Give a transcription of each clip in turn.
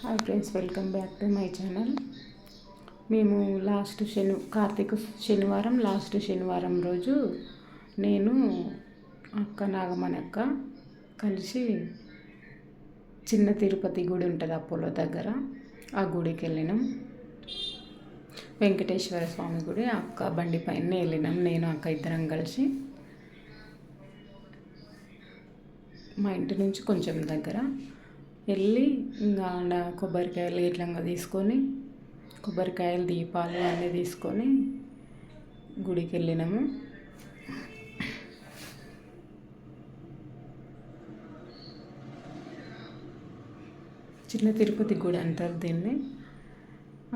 Hi friends welcome back to my channel. మేము last శని కార్తీక శనివారం లాస్ట్ శనివారం రోజు నేను అక్క నాగమణి అక్క కలిసి చిన్న తిరుపతి గుడి ఉంటుంది అపోలో దగ్గర. ఆ గుడికి వెళ్ళినాం. వెంకటేశ్వర స్వామి గుడి అక్క బండి పైన వెళ్ళినాం. నేను అక్క ఇద్దరం కలిసి. మా ఇంటి నుంచి కొంచెం దగ్గర. వెళ్ళి ఇంకా ఆడ కొబ్బరికాయలు ఇట్లంగా తీసుకొని కొబ్బరికాయలు దీపాలు అన్నీ తీసుకొని గుడికి వెళ్ళినాము. చిన్న తిరుపతి గుడి అంటారు దీన్ని.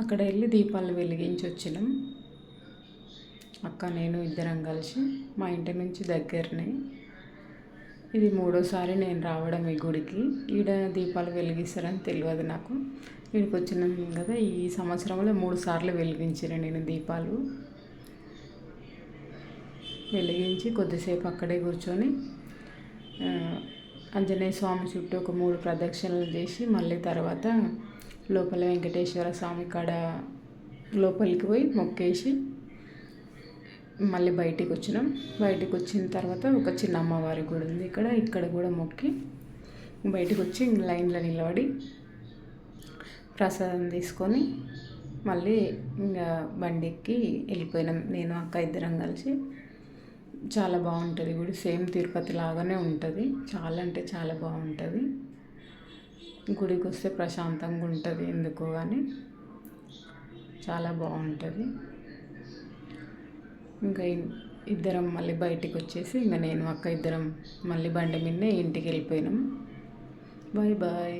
అక్కడ వెళ్ళి దీపాలు వెలిగించి వచ్చినాం. అక్క నేను ఇద్దరం కలిసి మా ఇంటి నుంచి దగ్గరనే ఇది మూడోసారి నేను రావడం ఈ గుడికి. ఈడ దీపాలు వెలిగిస్తారని తెలియదు నాకు. ఇక్కడికి వచ్చినాను కదా ఈ సంవత్సరంలో మూడు సార్లు వెలిగించిన నేను దీపాలు. వెలిగించి కొద్దిసేపు అక్కడే కూర్చొని ఆంజనేయ స్వామి చుట్టూ ఒక మూడు ప్రదక్షిణలు చేసి మళ్ళీ తర్వాత లోపల వెంకటేశ్వర స్వామి కాడ లోపలికి పోయి మొక్కేసి మళ్ళీ బయటికి వచ్చినాం బయటకు వచ్చిన తర్వాత ఒక చిన్న అమ్మవారి గుడి ఉంది ఇక్కడ. ఇక్కడ కూడా మొక్కి బయటకు వచ్చి లైన్లో నిలబడి ప్రసాదం తీసుకొని మళ్ళీ ఇంకా బండికి వెళ్ళిపోయినాం. నేను అక్క ఇద్దరం కలిసి. చాలా బాగుంటుంది గుడి. సేమ్ తిరుపతి లాగానే ఉంటుంది. చాలా అంటే చాలా బాగుంటుంది. గుడికి వస్తే ప్రశాంతంగా ఉంటుంది ఎందుకో కానీ చాలా బాగుంటుంది. ఇంకా ఇద్దరం మళ్ళీ బయటికి వచ్చేసి ఇంకా నేను అక్క ఇద్దరం మళ్ళీ బండి మీదనే ఇంటికి వెళ్ళిపోయినాం. Bye bye.